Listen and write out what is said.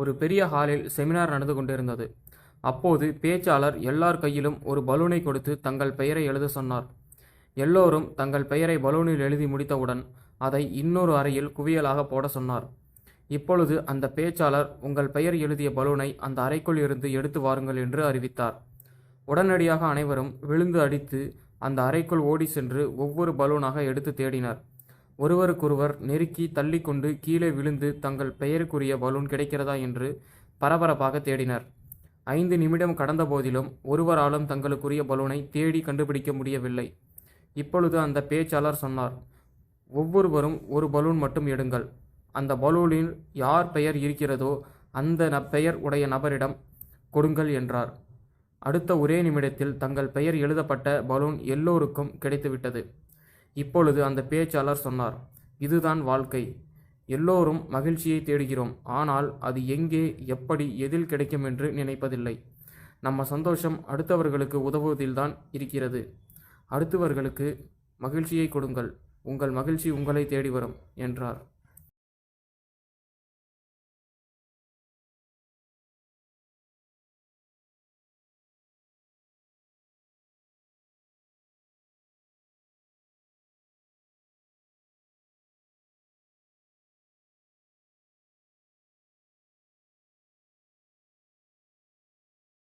ஒரு பெரிய ஹாலில் செமினார் நடந்து கொண்டிருந்தது. அப்போது பேச்சாளர் எல்லார் கையிலும் ஒரு பலூனை கொடுத்து தங்கள் பெயரை எழுத சொன்னார். எல்லோரும் தங்கள் பெயரை பலூனில் எழுதி முடித்தவுடன் அதை இன்னொரு அறையில் குவியலாக போட சொன்னார். இப்பொழுது அந்த பேச்சாளர் உங்கள் பெயர் எழுதிய பலூனை அந்த அறைக்குள் இருந்து எடுத்து வாருங்கள் என்று அறிவித்தார். உடனடியாக அனைவரும் விழுந்து அடித்து அந்த அறைக்குள் ஓடி சென்று ஒவ்வொரு பலூனாக எடுத்து தேடினர். ஒருவருக்கொருவர் நெருக்கி தள்ளிக்கொண்டு கீழே விழுந்து தங்கள் பெயருக்குரிய பலூன் கிடைக்கிறதா என்று பரபரப்பாக தேடினர். ஐந்து நிமிடம் கடந்த போதிலும் ஒருவராலும் தங்களுக்குரிய பலூனை தேடி கண்டுபிடிக்க முடியவில்லை. இப்பொழுது அந்த பேச்சாளர் சொன்னார் ஒவ்வொருவரும் ஒரு பலூன் மட்டும் எடுங்கள். அந்த பலூனில் யார் பெயர் இருக்கிறதோ அந்த ந- பெயர் உடைய நபரிடம் கொடுங்கள் என்றார். அடுத்த ஒரே நிமிடத்தில் தங்கள் பெயர் எழுதப்பட்ட பலூன் எல்லோருக்கும் கிடைத்துவிட்டது. இப்பொழுது அந்த பேச்சாளர் சொன்னார் இதுதான் வாழ்க்கை. எல்லோரும் மகிழ்ச்சியை தேடுகிறோம். ஆனால் அது எங்கே எப்படி எதில் கிடைக்கும் என்று நினைப்பதில்லை. நம்ம சந்தோஷம் அடுத்தவர்களுக்கு உதவுவதில்தான் இருக்கிறது. அடுத்தவர்களுக்கு மகிழ்ச்சியை கொடுங்கள். உங்கள் மகிழ்ச்சி உங்களை தேடி வரும் என்றார்.